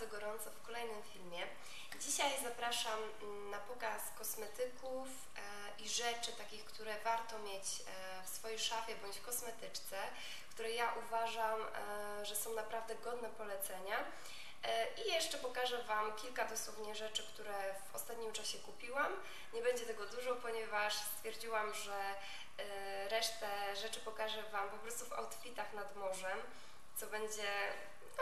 bardzo gorąco w kolejnym filmie. Dzisiaj zapraszam mm, na pokaz kosmetyków e, i rzeczy takich, które warto mieć e, w swojej szafie bądź kosmetyczce, które ja uważam, e, że są naprawdę godne polecenia. I jeszcze pokażę Wam kilka dosłownie rzeczy, które w ostatnim czasie kupiłam. Nie będzie tego dużo, ponieważ stwierdziłam, że resztę rzeczy pokażę Wam po prostu w outfitach nad morzem, co będzie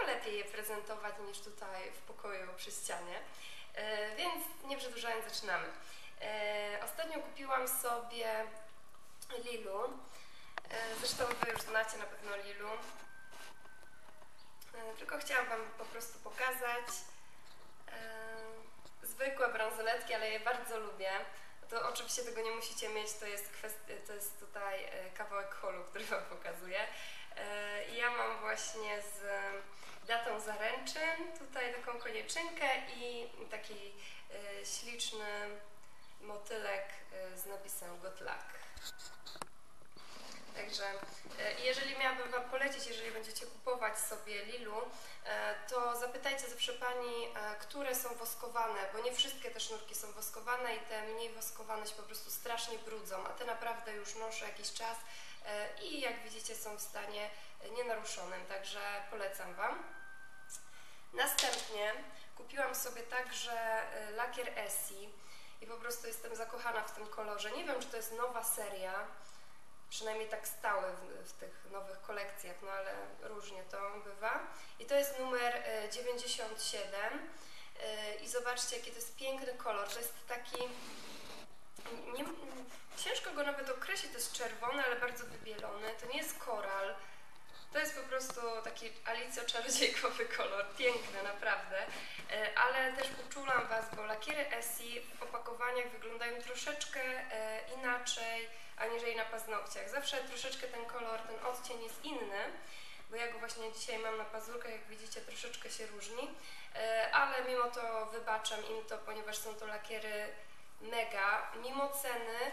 no lepiej je prezentować niż tutaj w pokoju przy ścianie. E, więc nie przedłużając, zaczynamy. E, ostatnio kupiłam sobie Lilu. E, zresztą Wy już znacie na pewno Lilu. Tylko chciałam Wam po prostu pokazać zwykłe bransoletki, ale je bardzo lubię. To oczywiście tego nie musicie mieć, to jest, to jest tutaj kawałek holu, który Wam pokazuję. Ja mam właśnie z datą zaręczyn, tutaj taką konieczynkę i taki y, śliczny motylek y, z napisem Good Luck. Także y, jeżeli miałabym Wam polecić, jeżeli będziecie kupować sobie Lilu, to zapytajcie zawsze Pani, które są woskowane, bo nie wszystkie te sznurki są woskowane i te mniej woskowane się po prostu strasznie brudzą, a te naprawdę już noszę jakiś czas i jak widzicie są w stanie nienaruszonym, także polecam Wam. Następnie kupiłam sobie także y, lakier Essie i po prostu jestem zakochana w tym kolorze. Nie wiem, czy to jest nowa seria, przynajmniej tak stały w, w, tych nowych kolekcjach, no ale różnie to bywa. I to jest numer 97 y, y, i zobaczcie, jaki to jest piękny kolor. To jest taki... Nie, ciężko go nawet określić, to jest czerwony, ale bardzo wybielony. To nie jest koral, to jest po prostu taki Alicjo czarodziejkowy kolor, piękny naprawdę, e, ale też uczulam Was, bo lakiery Essie w opakowaniach wyglądają troszeczkę e, inaczej aniżeli na paznokciach. Zawsze troszeczkę ten kolor, ten odcień jest inny, bo ja go właśnie dzisiaj mam na pazurkach, jak widzicie troszeczkę się różni, e, ale mimo to wybaczam im to, ponieważ są to lakiery mega. Mimo ceny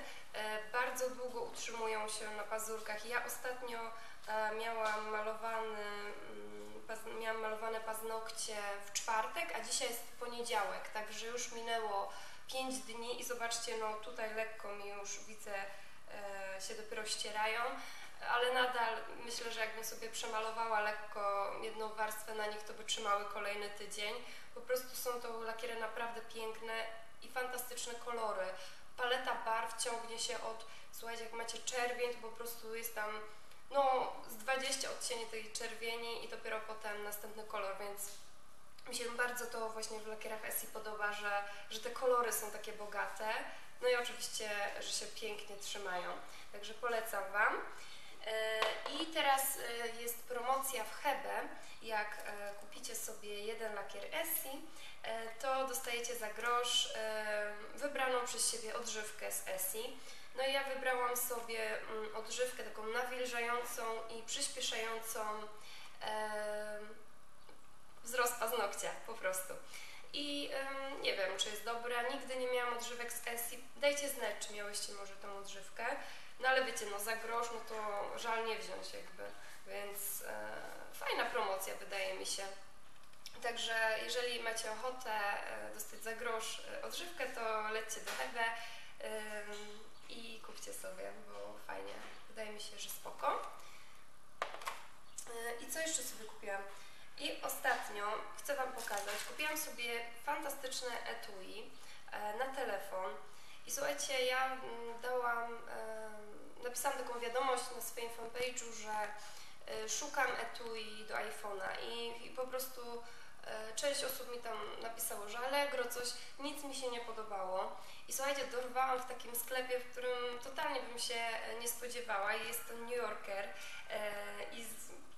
bardzo długo utrzymują się na pazurkach. Ja ostatnio miałam malowany, mm, miałam malowane paznokcie w czwartek, a dzisiaj jest poniedziałek, także już minęło 5 dni i zobaczcie, no tutaj lekko mi już widzę e, się dopiero ścierają, ale nadal myślę, że jakbym sobie przemalowała lekko jedną warstwę na nich, to by trzymały kolejny tydzień. Po prostu są to lakiery naprawdę piękne i fantastyczne kolory. Paleta barw ciągnie się od, słuchajcie, jak macie czerwień, to po prostu jest tam no z 20 odcieni tej czerwieni i dopiero potem następny kolor, więc mi się bardzo to właśnie w lakierach Essie podoba, że, że te kolory są takie bogate, no i oczywiście, że się pięknie trzymają. Także polecam Wam. E, I teraz e, jest promocja w Hebe. Jak e, kupicie sobie jeden lakier Essie, to dostajecie za grosz wybraną przez siebie odżywkę z Essie. No i ja wybrałam sobie mm, odżywkę taką nawilżającą i przyspieszającą e, wzrost paznokcia po prostu. I e, nie wiem, czy jest dobra, nigdy nie miałam odżywek z Essie. Dajcie znać, czy miałyście może tą odżywkę. No ale wiecie, no za grosz, no to żal nie wziąć jakby, więc e, fajna promocja wydaje mi się. Także jeżeli macie ochotę e, dostać za grosz e, odżywkę, to lećcie do Hebe i kupcie sobie, bo fajnie. Wydaje mi się, że spoko. I co jeszcze sobie kupiłam? I ostatnio chcę Wam pokazać, kupiłam sobie fantastyczne etui na telefon. I słuchajcie, ja mm, dałam, napisałam taką wiadomość na swoim fanpage'u, że szukam etui do iPhone'a i, i po prostu E, część osób mi tam napisało, że Allegro coś, nic mi się nie podobało. I słuchajcie, dorwałam w takim sklepie, w którym totalnie bym się e, nie spodziewała. Jest to New Yorker e, i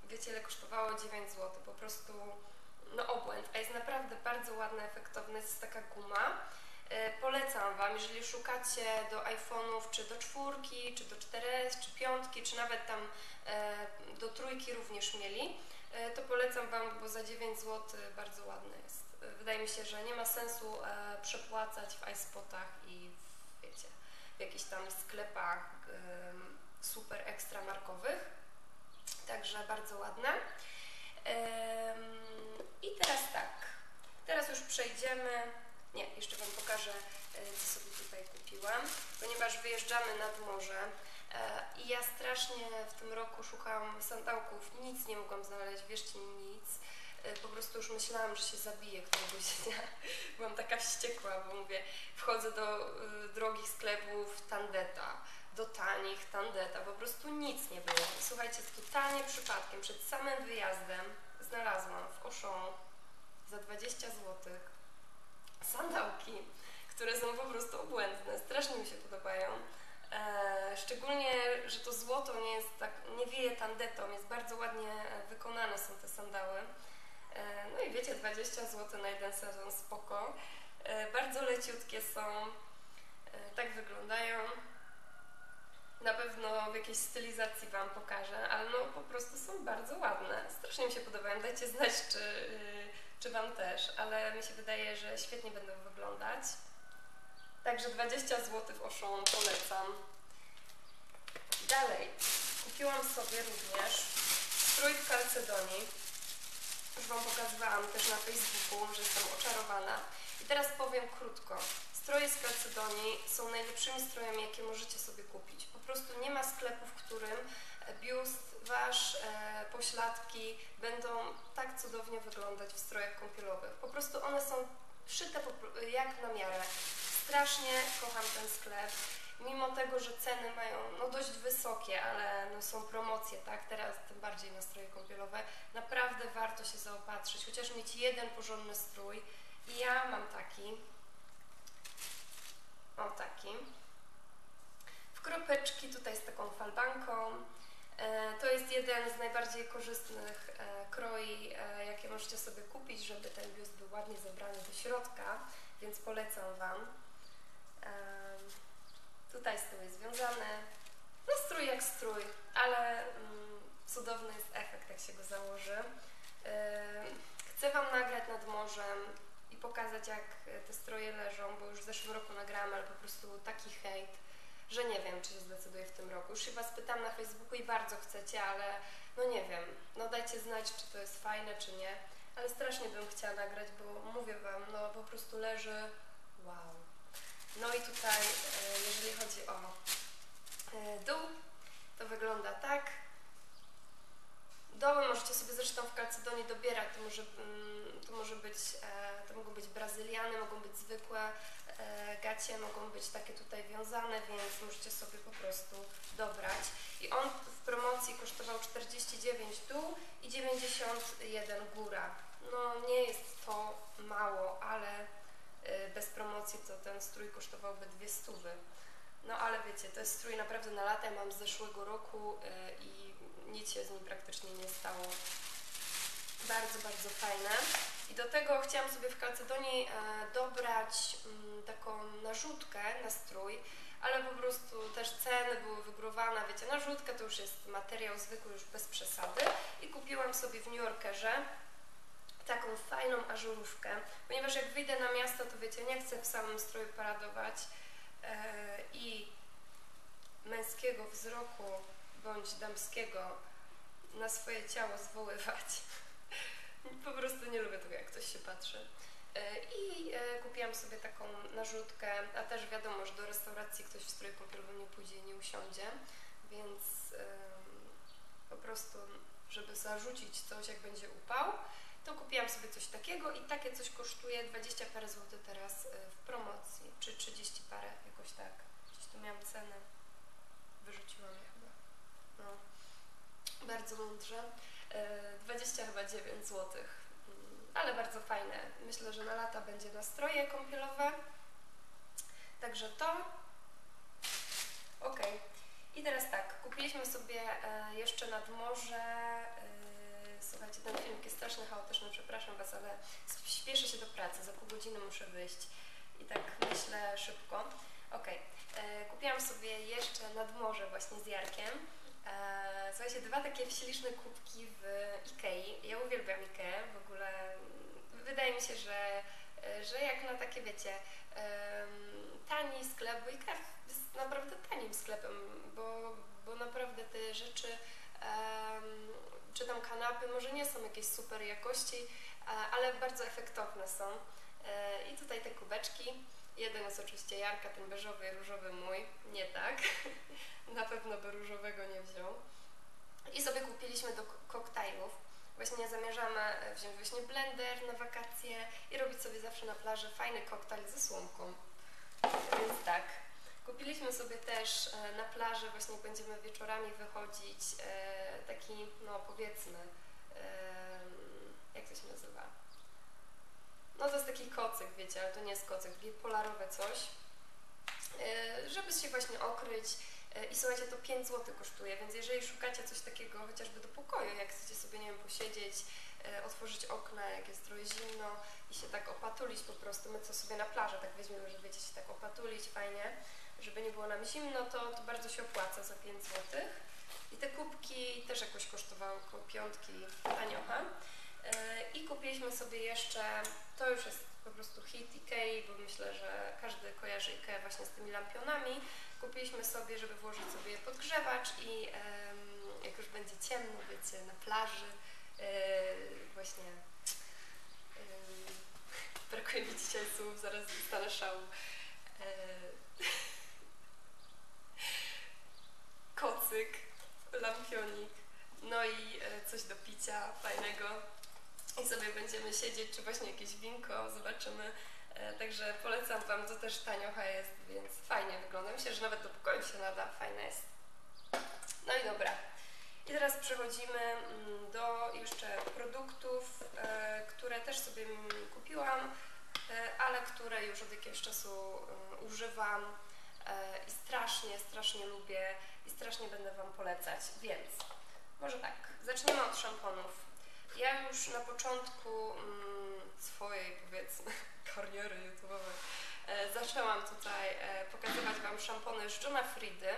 wiecie ile kosztowało? 9 zł. Po prostu no obłęd, a jest naprawdę bardzo ładna, efektowna, jest taka guma. Polecam Wam, jeżeli szukacie do iPhone'ów, czy do czwórki, czy do 4S, czy piątki, czy nawet tam do trójki również mieli, E, to polecam Wam, bo za 9 zł bardzo ładny jest. E, wydaje mi się, że nie ma sensu e, przepłacać w iSpotach i w, wiecie, w jakichś tam sklepach super ekstra markowych. Także bardzo ładne. I teraz tak, Teraz już przejdziemy, nie, jeszcze Wam pokażę, e, co sobie tutaj kupiłam, ponieważ wyjeżdżamy nad morze e, i ja strasznie w tym roku szukałam sandałków, nic nie mogłam znaleźć, wierzcie mi, nic. E, Po prostu już myślałam, że się zabiję któregoś dnia. Byłam taka wściekła, bo mówię, wchodzę do y, drogich sklepów Tandeta, do tanich Tandeta, po prostu nic nie było. I Słuchajcie, totalnie przypadkiem, przed samym wyjazdem znalazłam w Auchan za 20 zł sandałki, które są po prostu obłędne, strasznie mi się podobają. E, szczególnie, że to złoto nie jest tak, nie wieje tandetą, jest bardzo ładnie e, wykonane są te sandały. E, no i wiecie, 20 zł na jeden sezon, spoko. Bardzo leciutkie są, tak wyglądają. Na pewno w jakiejś stylizacji Wam pokażę, ale no po prostu są bardzo ładne. Strasznie mi się podobają, dajcie znać, czy, y, czy Wam też, ale mi się wydaje, że świetnie będą wyglądać. Także 20 zł Auchan polecam. Dalej, kupiłam sobie również strój w Calcedonii. Już Wam pokazywałam też na Facebooku, że jestem oczarowana. I teraz powiem krótko. Stroje z Calcedonii są najlepszymi strojami, jakie możecie sobie kupić. Po prostu nie ma sklepu, w którym biust, wasz, e, pośladki będą tak cudownie wyglądać w strojach kąpielowych. Po prostu one są szyte jak na miarę. Strasznie kocham ten sklep. Mimo tego, że ceny mają no, dość wysokie, ale no, są promocje, tak? Teraz tym bardziej na stroje kąpielowe. Naprawdę warto się zaopatrzyć, chociaż mieć jeden porządny strój. I ja mam taki. O taki. W kropeczki, tutaj z taką falbanką. E, To jest jeden z najbardziej korzystnych e, kroi, e, jakie możecie sobie kupić, żeby ten biust był ładnie zebrany do środka, więc polecam Wam. Tutaj tyłu jest związany. No strój jak strój, ale mm, cudowny jest efekt, jak się go założy. Chcę Wam nagrać nad morzem i pokazać, jak te stroje leżą, bo już w zeszłym roku nagrałam, ale po prostu taki hejt, że nie wiem, czy się zdecyduję w tym roku. Już się Was pytam na Facebooku i bardzo chcecie, ale no nie wiem, no dajcie znać, czy to jest fajne, czy nie. Ale strasznie bym chciała nagrać, bo mówię Wam, no po prostu leży wow. No i tutaj, e, jeżeli chodzi o e, dół, to wygląda tak. Doły możecie sobie zresztą w kalcedonii dobierać, to może, mm, to może być, e, to mogą być brazyliany, mogą być zwykłe gacie, mogą być takie tutaj wiązane, więc możecie sobie po prostu dobrać. I on w promocji kosztował 49 dół i 91 góra. No nie jest to mało, ale bez promocji to ten strój kosztowałby dwie stówy. No ale wiecie, to jest strój naprawdę na lata, ja mam z zeszłego roku e, i nic się z nim praktycznie nie stało. Bardzo, bardzo fajne. I do tego chciałam sobie w Kalcedonii e, dobrać mm, taką narzutkę na strój, ale po prostu też ceny były wygórowane. Wiecie, narzutka to już jest materiał zwykły, już bez przesady. I kupiłam sobie w New Yorkerze taką fajną ażurówkę, ponieważ jak wyjdę na miasto, to wiecie, nie chcę w samym stroju paradować e, i męskiego wzroku bądź damskiego na swoje ciało zwoływać. Po prostu nie lubię tego, jak ktoś się patrzy. E, I e, kupiłam sobie taką narzutkę, a też wiadomo, że do restauracji ktoś w stroju kąpielowym nie pójdzie i nie usiądzie, więc po prostu, żeby zarzucić coś, jak będzie upał, to kupiłam sobie coś takiego i takie coś kosztuje 20 parę złotych teraz e, w promocji, czy 30 parę, jakoś tak. Gdzieś tu miałam cenę, wyrzuciłam je chyba. No, bardzo mądrze. E, 20 chyba 9 złotych, Mm, ale bardzo fajne. Myślę, że na lata będzie nastroje kąpielowe. Także to. Ok. I teraz tak, kupiliśmy sobie e, jeszcze nad morze. Słuchajcie, ten film jest strasznie chaotyczny, przepraszam Was, ale śpieszę się do pracy, za pół godziny muszę wyjść i tak myślę szybko. Ok, e, kupiłam sobie jeszcze nad morze właśnie z Jarkiem. E, słuchajcie, dwa takie śliczne kubki w Ikei. Ja uwielbiam Ikeę, w ogóle wydaje mi się, że, e, że jak na takie, wiecie, tani sklep, bo Ikea jest naprawdę tanim sklepem, bo, bo naprawdę te rzeczy, czy tam kanapy, może nie są jakiejś super jakości, ale bardzo efektowne są. E, I tutaj te kubeczki. Jeden jest oczywiście Jarka, ten beżowy, różowy mój. Nie tak. Na pewno by różowego nie wziął. I sobie kupiliśmy do ko- koktajlów. Właśnie zamierzamy e, wziąć właśnie blender na wakacje i robić sobie zawsze na plaży fajny koktajl ze słomką. Więc tak. Kupiliśmy sobie też e, na plaży, właśnie będziemy wieczorami wychodzić, e, taki, no powiedzmy, jak to się nazywa? No to jest taki kocyk, wiecie, ale to nie jest kocyk, polarowe coś, e, żeby się właśnie okryć. I słuchajcie, to 5 zł kosztuje, więc jeżeli szukacie coś takiego chociażby do pokoju, jak chcecie sobie, nie wiem, posiedzieć, otworzyć okna, jak jest trochę zimno i się tak opatulić po prostu, my co sobie na plażę tak weźmiemy, że wiecie, się tak opatulić fajnie, żeby nie było nam zimno, to, to bardzo się opłaca za 5 zł. I te kubki też jakoś kosztowały około piątki taniocha. E, I kupiliśmy sobie jeszcze, to już jest po prostu hit Ikei, bo myślę, że każdy kojarzy Ikea właśnie z tymi lampionami. Kupiliśmy sobie, żeby włożyć sobie podgrzewacz i jak już będzie ciemno, wiecie, na plaży, e, właśnie brakuje mi dzisiaj słów, zaraz dostanę szału. Kocyk, lampionik, no i e, coś do picia fajnego i sobie będziemy siedzieć, czy właśnie jakieś winko, zobaczymy. E, Także polecam Wam, to też taniocha jest, więc fajnie wygląda. Myślę, że nawet do pokoju się nada, fajne jest. No i dobra. I teraz przechodzimy mm, do jeszcze produktów, e, które też sobie mm, kupiłam, ale które już od jakiegoś czasu mm, używam i strasznie, strasznie lubię i strasznie będę Wam polecać. Więc może tak, zaczniemy od szamponów. Ja już na początku mm, swojej, powiedzmy, kariery YouTube'owej e, zaczęłam tutaj e, pokazywać Wam szampony z Johna Friedy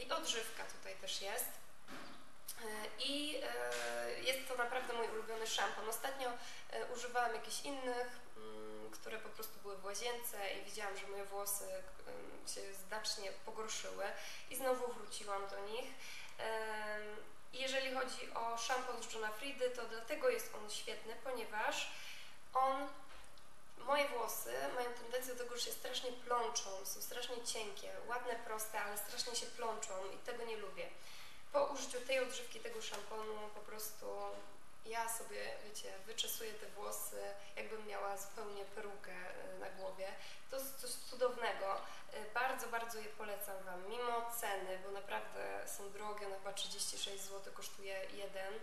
i odżywka tutaj też jest. E, I e, jest to naprawdę mój ulubiony szampon. Ostatnio e, używałam jakichś innych, które po prostu były w łazience i widziałam, że moje włosy się znacznie pogorszyły i znowu wróciłam do nich. Jeżeli chodzi o szampon z Johna Friedy, to dlatego jest on świetny, ponieważ on, moje włosy mają tendencję do tego, że się strasznie plączą, są strasznie cienkie, ładne, proste, ale strasznie się plączą i tego nie lubię. Po użyciu tej odżywki, tego szamponu po prostu ja sobie, wiecie, wyczesuję te włosy, jakbym miała zupełnie perukę y, na głowie. To jest coś cudownego. Y, Bardzo, bardzo je polecam Wam, mimo ceny, bo naprawdę są drogie, no chyba 36 zł kosztuje jeden.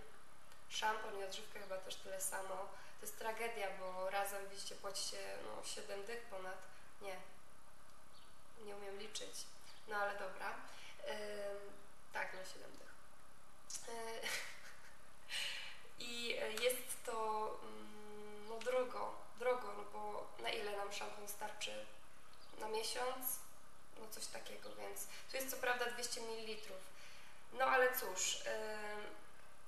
Szampon i odżywka chyba też tyle samo. To jest tragedia, bo razem, widzicie, płacicie no, 7 dych ponad. Nie, nie umiem liczyć. No ale dobra. Ym, tak, no 7 dych. Y, I y, jest to mm, no, drogo, drogo, no bo na ile nam szampon starczy? Na miesiąc? No coś takiego, więc tu jest co prawda 200 ml. No ale cóż, ym,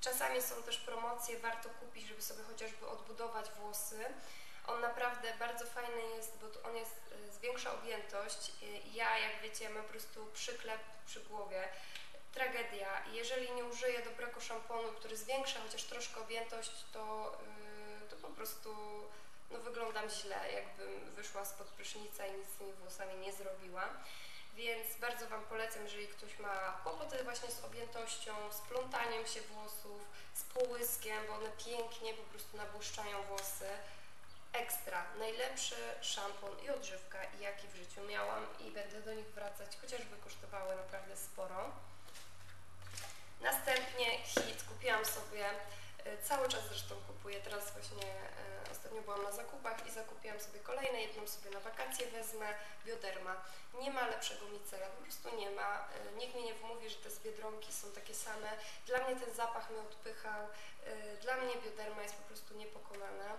czasami są też promocje, warto kupić, żeby sobie chociażby odbudować włosy. On naprawdę bardzo fajny jest, bo on jest, y, zwiększa objętość. Ja, jak wiecie, mam po prostu przyklep przy głowie. Tragedia. Jeżeli nie użyję dobrego szamponu, który zwiększa chociaż troszkę objętość, to, y, to po prostu no, wyglądam źle, jakbym wyszła spod prysznica i nic z tymi włosami nie zrobiła. Więc bardzo Wam polecam, jeżeli ktoś ma kłopoty właśnie z objętością, z plątaniem się włosów, z połyskiem, bo one pięknie po prostu nabłyszczają włosy. Ekstra, najlepszy szampon i odżywka, jaki w życiu miałam i będę do nich wracać, chociażby kosztowały naprawdę sporo. Następnie hit, kupiłam sobie, y, cały czas zresztą kupuję, teraz właśnie y, ostatnio byłam na zakupach i zakupiłam sobie kolejne, jedną sobie na wakacje wezmę, Bioderma. Nie ma lepszego micela, po prostu nie ma. Y, Nikt mi nie wmówi, że te z Biedronki są takie same. Dla mnie ten zapach mnie odpychał. Dla mnie Bioderma jest po prostu niepokonana.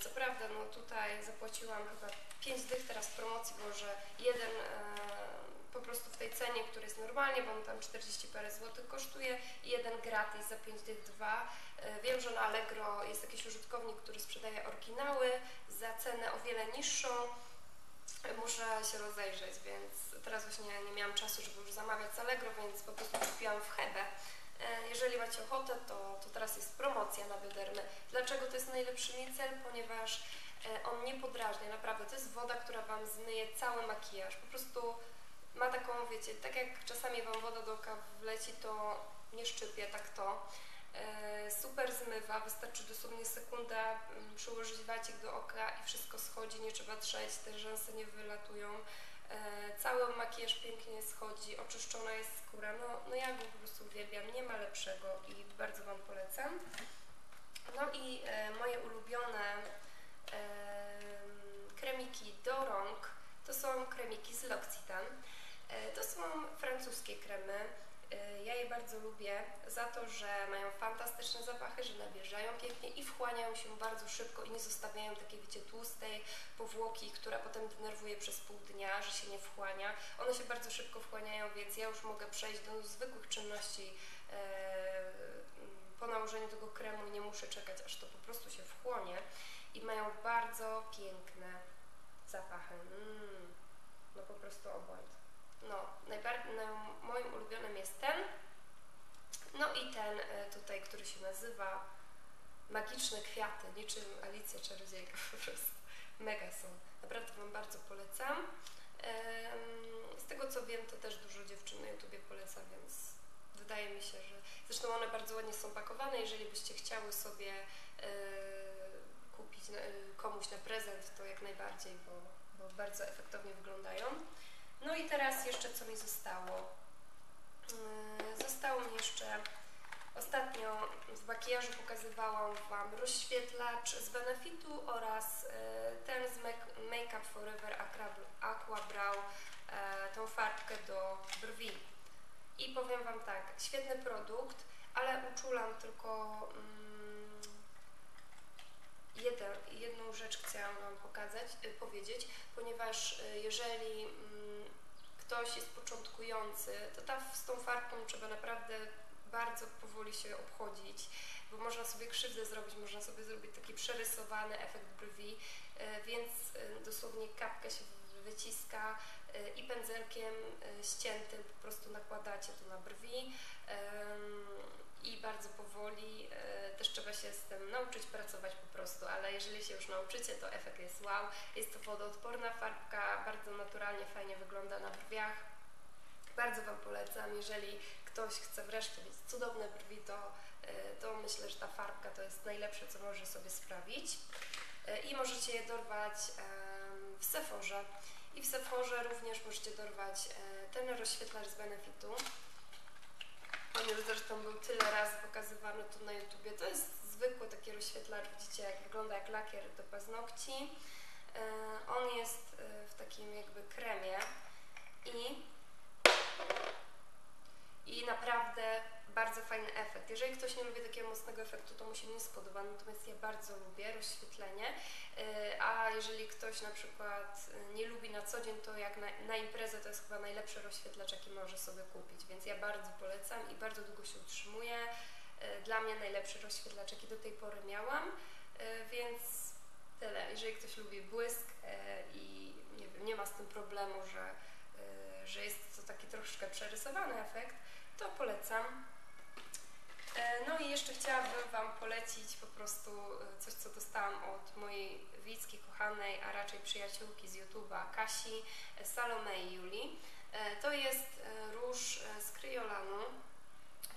Co prawda, no tutaj zapłaciłam chyba 5 dych teraz w promocji, bo że jeden e, po prostu w tej cenie, która jest normalnie, bo on tam 40 parę złotych kosztuje i jeden gratis za 5 dych 2. E, Wiem, że na Allegro jest jakiś użytkownik, który sprzedaje oryginały za cenę o wiele niższą. E, Muszę się rozejrzeć, więc teraz właśnie nie miałam czasu, żeby już zamawiać z Allegro, więc po prostu kupiłam w Hebe E, jeżeli macie ochotę, to, to teraz jest promocja na biodermę. Dlaczego to jest najlepszy mi cel? Ponieważ on nie podrażnia, naprawdę. To jest woda, która Wam zmyje cały makijaż. Po prostu ma taką, wiecie, tak jak czasami Wam woda do oka wleci, to nie szczypie, tak to. E, super zmywa, wystarczy dosłownie sekunda mm, przyłożyć wacik do oka i wszystko schodzi, nie trzeba trzeć, te rzęsy nie wylatują. E, cały makijaż pięknie schodzi, oczyszczona jest skóra. No, no ja go po prostu uwielbiam, nie ma lepszego i bardzo Wam polecam. No i e, moje ulubione kremiki do rąk to są kremiki z L'Occitane. To są francuskie kremy. Y, ja je bardzo lubię za to, że mają fantastyczne zapachy, że nabierzają pięknie i wchłaniają się bardzo szybko i nie zostawiają takiej, wiecie, tłustej powłoki, która potem denerwuje przez pół dnia, że się nie wchłania. One się bardzo szybko wchłaniają, więc ja już mogę przejść do zwykłych czynności e, po nałożeniu tego kremu i nie muszę czekać, aż to po prostu się wchłonie. I mają bardzo piękne zapachy. Mm, no po prostu obłęd. No, najbardziej, no, moim ulubionym jest ten. No i ten e, tutaj, który się nazywa Magiczne Kwiaty, niczym Alicja Czarodziejka po prostu. Mega są. Naprawdę Wam bardzo polecam. Z tego co wiem, to też dużo dziewczyn na YouTubie poleca, więc wydaje mi się, że... Zresztą one bardzo ładnie są pakowane. Jeżeli byście chciały sobie e, kupić komuś na prezent, to jak najbardziej, bo, bo bardzo efektownie wyglądają. No i teraz jeszcze co mi zostało? Yy, zostało mi jeszcze Ostatnio w makijażu pokazywałam Wam rozświetlacz z Benefitu oraz yy, ten z Make Up Forever Aqua Brow, yy, tą farbkę do brwi. I powiem Wam tak, świetny produkt, ale uczulam tylko mm, jedną rzecz chciałam Wam pokazać, powiedzieć, ponieważ jeżeli mm, ktoś jest początkujący, to ta, z tą farbką trzeba naprawdę bardzo powoli się obchodzić, bo można sobie krzywdę zrobić, można sobie zrobić taki przerysowany efekt brwi, e, więc e, dosłownie kapkę się wyciska e, i pędzelkiem ściętym po prostu nakładacie to na brwi i bardzo powoli też trzeba się z tym nauczyć pracować po prostu, ale jeżeli się już nauczycie, to efekt jest wow. Jest to wodoodporna farbka, bardzo naturalnie, fajnie wygląda na brwiach. Bardzo Wam polecam, jeżeli ktoś chce wreszcie mieć cudowne brwi, to, e, to myślę, że ta farbka to jest najlepsze, co może sobie sprawić. E, I możecie je dorwać w Sephorze. I w Sephorze również możecie dorwać e, ten rozświetlacz z Benefitu. On już zresztą był tyle razy pokazywany tu na YouTubie. To jest zwykły taki rozświetlacz, widzicie jak wygląda jak lakier do paznokci. On jest w takim jakby kremie i i naprawdę bardzo fajny efekt. Jeżeli ktoś nie lubi takiego mocnego efektu, to mu się nie spodoba, natomiast ja bardzo lubię rozświetlenie, y, a jeżeli ktoś na przykład y, nie lubi na co dzień, to jak na, na imprezę to jest chyba najlepszy rozświetlacz, jaki może sobie kupić, więc ja bardzo polecam i bardzo długo się utrzymuje. Y, dla mnie najlepszy rozświetlacz, jaki do tej pory miałam, więc tyle. Jeżeli ktoś lubi błysk i nie, wiem, nie ma z tym problemu, że, że jest to taki troszeczkę przerysowany efekt, to polecam. E, no i jeszcze chciałabym Wam polecić po prostu e, coś, co dostałam od mojej widzki kochanej, a raczej przyjaciółki z YouTube'a, Kasi, e, Salome i Julii. To jest róż z Kryolanu.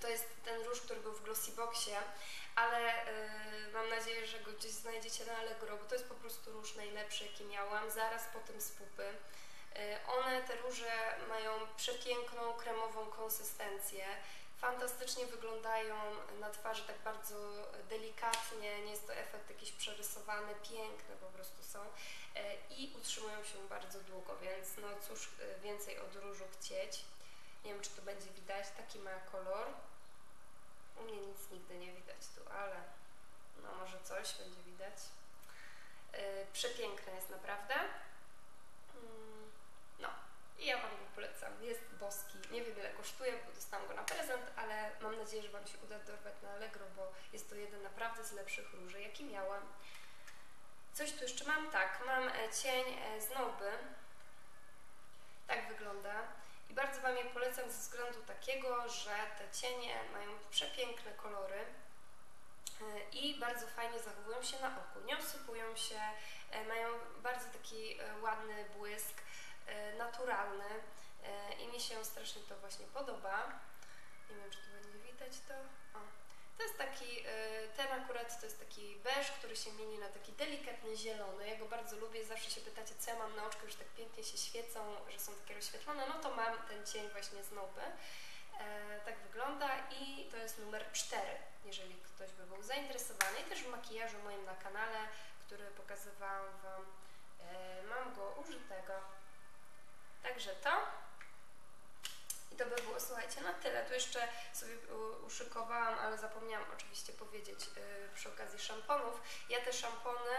To jest ten róż, który był w Glossyboxie, ale mam nadzieję, że go gdzieś znajdziecie na Allegro, bo to jest po prostu róż najlepszy, jaki miałam, zaraz po tym z pupy. One, te róże, mają przepiękną, kremową konsystencję. Fantastycznie wyglądają na twarzy tak bardzo delikatnie, nie jest to efekt jakiś przerysowany, piękne po prostu są e, i utrzymują się bardzo długo, więc no cóż e, więcej od różu chcieć. Nie wiem, czy to będzie widać, taki ma kolor. U mnie nic nigdy nie widać tu, ale no może coś będzie widać. Przepiękne jest naprawdę. I ja Wam go polecam. Jest boski. Nie wiem ile kosztuje, bo dostałam go na prezent, ale mam nadzieję, że Wam się uda dorwać na Allegro, bo jest to jeden naprawdę z lepszych róży, jaki miałam. Coś tu jeszcze mam? Tak, mam e, cień e, z Noby. Tak wygląda. I bardzo Wam je polecam ze względu takiego, że te cienie mają przepiękne kolory e, i bardzo fajnie zachowują się na oku. Nie osypują się, mają bardzo taki ładny błysk, naturalny e, i mi się strasznie to właśnie podoba. Nie wiem, czy tu będzie widać to. O. To jest taki, e, ten akurat to jest taki beż, który się mieni na taki delikatny zielony. Ja go bardzo lubię. Zawsze się pytacie, co ja mam na oczkach, że tak pięknie się świecą, że są takie rozświetlone. No to mam ten cień właśnie z nopy. E, tak wygląda i to jest numer 4, jeżeli ktoś by był zainteresowany. I też w makijażu moim na kanale, który pokazywałam Wam, e, mam go użytego. Także to. I to by było, słuchajcie, na tyle. Tu jeszcze sobie u- uszykowałam, ale zapomniałam oczywiście powiedzieć y, przy okazji szamponów. Ja te szampony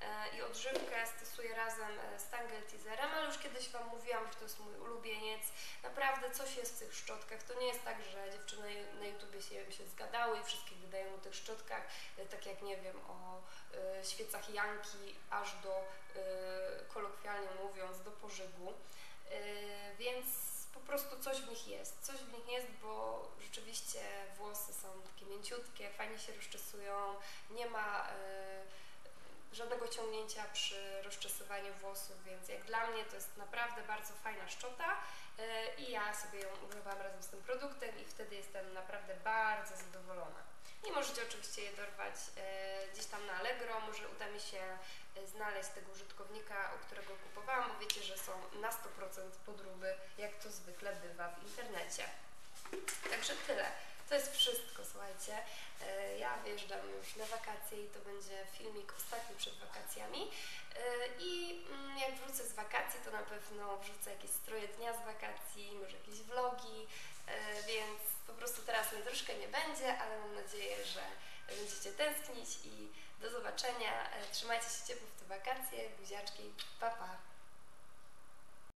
e, i odżywkę stosuję razem e, z Tangle Teaserem, ale już kiedyś Wam mówiłam, że to jest mój ulubieniec. Naprawdę coś jest w tych szczotkach. To nie jest tak, że dziewczyny na YouTubie się, się zgadały i wszystkie wydają o tych szczotkach, e, tak jak nie wiem, o e, świecach Janki, aż do, e, kolokwialnie mówiąc, do pożygu. E, Więc po prostu coś w nich jest. Coś w nich jest, bo rzeczywiście włosy są takie mięciutkie, fajnie się rozczesują, nie ma e, żadnego ciągnięcia przy rozczesywaniu włosów, więc jak dla mnie to jest naprawdę bardzo fajna szczota e, i ja sobie ją używam razem z tym produktem i wtedy jestem naprawdę bardzo zadowolona. I możecie oczywiście je dorwać e, gdzieś tam na Allegro, może uda mi się e, znaleźć tego użytkownika, u którego kupowałam, bo wiecie, że są na 100% podróby, jak to zwykle bywa w internecie. Także tyle. To jest wszystko, słuchajcie. E, Ja wyjeżdżam już na wakacje i to będzie filmik ostatni przed wakacjami. I mm, jak wrócę z wakacji, to na pewno wrzucę jakieś stroje dnia z wakacji, może jakieś vlogi, więc po prostu teraz mnie troszkę nie będzie, ale mam nadzieję, że będziecie tęsknić i do zobaczenia. E, Trzymajcie się ciepło w te wakacje, buziaczki, pa pa!